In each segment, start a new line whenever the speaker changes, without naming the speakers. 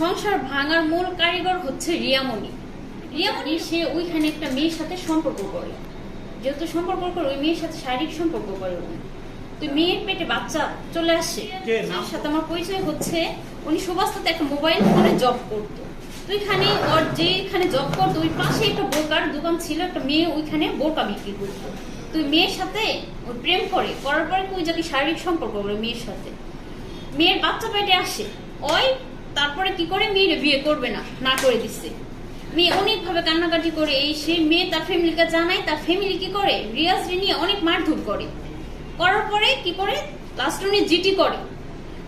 সংসার ভাঙার মূল কারিগর হচ্ছে রিয়ামণি। রিয়ামণি সে ওইখানে একটা মেয়ের সাথে সম্পর্ক করে। যেহেতু সম্পর্ক করে ওই মেয়ের সাথে শারীরিক সম্পর্ক করে তো মেয়ের পেটে বাচ্চা চলে আসে? তার সাথে আমার পরিচয় হচ্ছে উনি সুবাস্তাতে একটা মোবাইল ফোনে জব করতো। তো ওইখানে ওর যেখানে জব করতো ওই পাশে একটা বোরকার দোকান ছিল একটা মেয়ে ওইখানে বোরকা বিক্রি করতো। তো মেয়ের সাথে ওই প্রেম করে করার পরে ওই যাকে শারীরিক সম্পর্ক করে মেয়ের সাথে। মেয়ের বাচ্চা পেটে আসে। ওই তারপরে কি করে? মেয়ের বিয়ে করবে না না করে দিচ্ছে। মেয়ে অনেকভাবে কান্নাকাটি করে, এই সে মেয়ে তার ফ্যামিলিকে জানায়, তার ফ্যামিলি কি করে? রিয়াজ নিয়ে অনেক মারধর করে। করার পরে কি করে? লাস্ট উনি জিটি করে।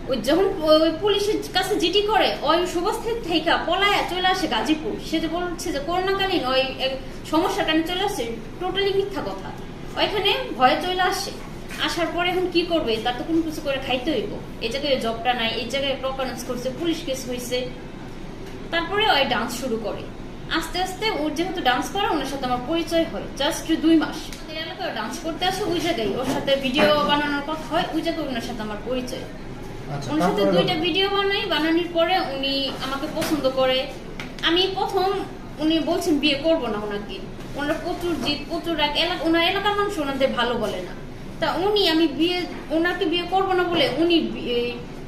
ওই যখন ওই পুলিশের কাছে জিটি করে, ওই সুবস্থিত থেকে পলায়া চলে আসে গাজীপুর। সে যে বলছে যে, করোনাকালীন ওই এক সমস্যার চলে আসে। টোটালি মিথ্যা কথা। ওইখানে ভয়ে চলে আসে। আসার পরে এখন কি করবে? তার তো কোনো কিছু করে খাইতে হইব। এই জায়গায় জবটা নাই এই জায়গায় প্রকারেন্স করছে পুলিশ কেস হয়েছে তারপরে ওই ডান্স শুরু করে। আস্তে আস্তে ওর যেহেতু ডান্স করে ওনার সাথে আমার পরিচয় হয়। জাস্ট দুই মাস। এলাকায় ডান্স করতে আসে ওই জায়গায়। ওর সাথে ভিডিও বানানোর কথা হয় ওই জায়গায় ওনার সাথে আমার পরিচয়।
আচ্ছা
ওনার সাথে দুইটা ভিডিও বানাই বানানোর পরে উনি আমাকে পছন্দ করে। আমি প্রথম উনি বলছেন বিয়ে করব না ওনাকে। ওনার প্রচুর জিত প্রচুর রাগ। এলাকা ওনার এলাকার মানুষ ওনাদের ভালো বলে না। তা উনি আমি বিয়ে ওনাকে বিয়ে করব না বলে উনি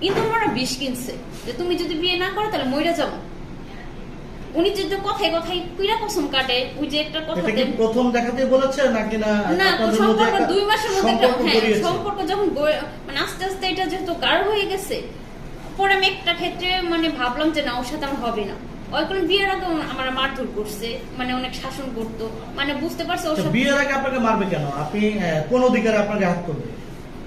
ইন্দুমারা বিষ কিনছে। যে তুমি যদি বিয়ে না করো তাহলে মইরা যাব। উনি যদি কথায় কথায় কুইরা কসম কাটে ওই যে একটা কথা
কি প্রথম দেখাতে বলেছে নাকি না
না সম্পর্ক দুই মাসের মধ্যে হ্যাঁ সম্পর্ক যখন মানে আস্তে আস্তে এটা যেহেতু গাঢ় হয়ে গেছে পরে আমি একটা ক্ষেত্রে মানে ভাবলাম যে না ওর সাথে আমার হবে না। ওই কোনো বিয়ের আগে আমার মারধর করছে মানে অনেক শাসন করতো। মানে বুঝতে পারছে ওর সাথে
বিয়ের আগে আপনাকে মারবে কেন? আপনি কোন অধিকারে আপনাকে হাত করবে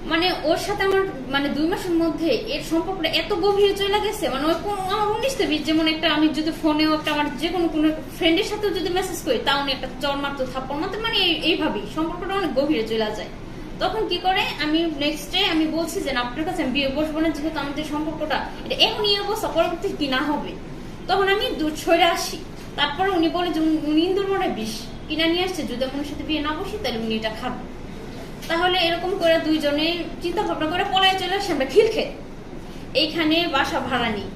মানে ওর সাথে আমার মানে দুই মাসের মধ্যে এর সম্পর্কটা এত গভীরে চলে গেছে মানে ওই আমার উনিশ বিশ যেমন একটা আমি যদি ফোনেও একটা আমার যে কোনো কোনো ফ্রেন্ডের সাথেও যদি মেসেজ করি তাও উনি একটা চর মারতো থাপ্পড় মারতো মানে এই- এইভাবেই সম্পর্কটা অনেক গভীরে চলে যায়। তখন কি করে? আমি নেক্সট ডে আমি বলছি যে আপনার কাছে আমি বিয়ে বসবো না যেহেতু আমাদের সম্পর্কটা এটা এখনই অবস্থা পরবর্তী কি না হবে? তখন আমি দূর সরে আসি। তারপরে উনি বলে যে ইন্দুর মনে বিষ কিনা নিয়ে আসছে, যদি আমার সাথে বিয়ে না বসি, তাহলে উনি এটা খাবে। তাহলে এরকম করে দুইজনে চিন্তা ভাবনা করে পলায় চলে আসে, আমরা খিলখে এইখানে বাসা ভাড়া নিই।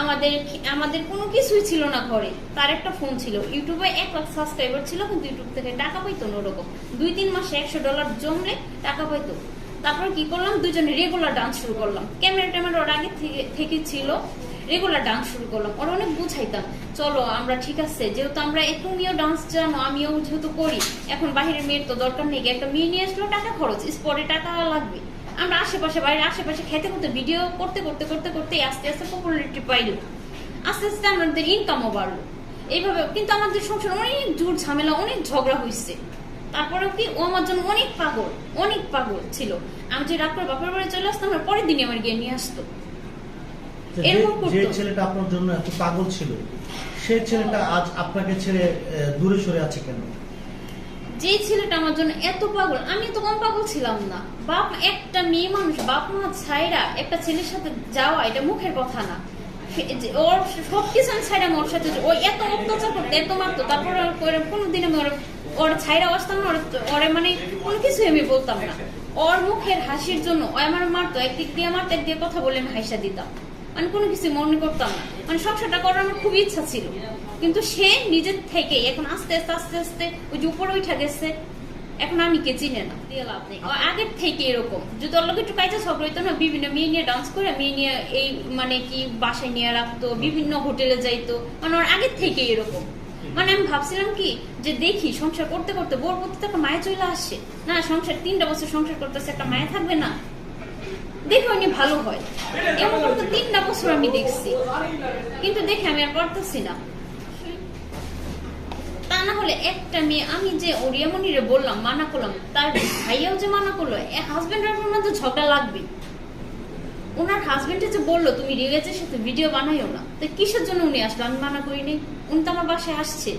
আমাদের আমাদের কোনো কিছুই ছিল না ঘরে। তার একটা ফোন ছিল। ইউটিউবে এক লাখ সাবস্ক্রাইবার ছিল, কিন্তু ইউটিউব থেকে টাকা পাইতো না ওরকম। দুই তিন মাসে একশো ডলার জমলে টাকা পাইতো। তারপর কি করলাম? দুজনে রেগুলার ডান্স শুরু করলাম। ক্যামেরা ট্যামেরা ওর আগে থেকে ছিল। রেগুলার ডান্স শুরু করলাম। ওরা অনেক বুঝাইতাম, চলো, আমরা ঠিক আছে। যেহেতু আমরা তুমিও ডান্স জানো, আমিও যেহেতু করি, এখন বাহিরের মেয়ের তো দরকার নেই। একটা মেয়ে নিয়ে আসলেও টাকা খরচ স্পটে টাকা লাগবে। আমরা আশেপাশে বাইরে আশেপাশে খেতে করতে ভিডিও করতে করতে করতে করতে আস্তে আস্তে পপুলারিটি পাইলো। আস্তে আস্তে আমাদের ইনকামও বাড়লো। এইভাবে, কিন্তু আমাদের সংসার অনেক জোর ঝামেলা, অনেক ঝগড়া হয়েছে তারপরেও কি, ও আমার জন্য অনেক পাগল অনেক পাগল ছিল। আমি যে রাত করে বাপের বাড়ি চলে আসতাম পরের দিনই আমার গিয়ে নিয়ে আসতো। এরকম
যে ছেলেটা আপনার জন্য এত পাগল ছিল সেই ছেলেটা আজ আপনাকে ছেড়ে দূরে সরে আছে কেন?
যে ছেলেটা আমার জন্য এত পাগল আমি তো কম পাগল ছিলাম না। বাপ একটা মেয়ে মানুষ বাপ মা ছাইরা একটা ছেলের সাথে যাওয়া এটা মুখের কথা না। ওর সব কিছু আমি ছাইরা ওর সাথে ও এত অত্যাচার করতো এত মারতো তারপরে কোনোদিন আমি ওর ওর ছাইরা আসতাম না ওর- মানে কোনো কিছু আমি বলতাম না। ওর মুখের হাসির জন্য ও আমার মারতো একদিক দিয়ে মারতো একদিক দিয়ে কথা বলে আমি হাসা দিতাম। মানে কোনো কিছু মনে করতাম না। মানে সংসারটা করার আমার খুব ইচ্ছা ছিল। কিন্তু সে নিজের থেকে এখন আস্তে আস্তে আস্তে আস্তে ওই যে উপরে উঠা গেছে। এখন আমি কে চিনে না লাভ নেই। আগের থেকে এরকম। যদি লোক একটু কাইতে ঝগড়া হইতো না, বিভিন্ন মেয়ে নিয়ে ডান্স করে, মেয়ে নিয়ে এই মানে কি বাসায় নিয়ে রাখতো, বিভিন্ন হোটেলে যাইতো মানে ওর আগের থেকে এরকম। মানে আমি ভাবছিলাম কি, যে দেখি সংসার করতে করতে বোর করতে একটা মায়া চলে আসছে না, সংসার তিনটা বছর সংসার করতেছে, একটা মায়া থাকবে না। দেখে উনি ভালো হয়। এমন করতে তিনটা বছর আমি দেখছি। কিন্তু দেখে আমি আর পারতেছি না। তা না হলে একটা মেয়ে, আমি যে ওরিয়ামনিরে বললাম, মানা করলাম, তার ভাইয়াও যে মানা করল হাজবেন্ড ওয়াইফের মধ্যে ঝগড়া লাগবে। ওনার হাজবেন্ডে যে বলল, তুমি রিলেজের সাথে ভিডিও বানাইও না। তো কিসের জন্য উনি আসলো? আমি মানা করিনি। উনি তো আমার বাসায় আসছে।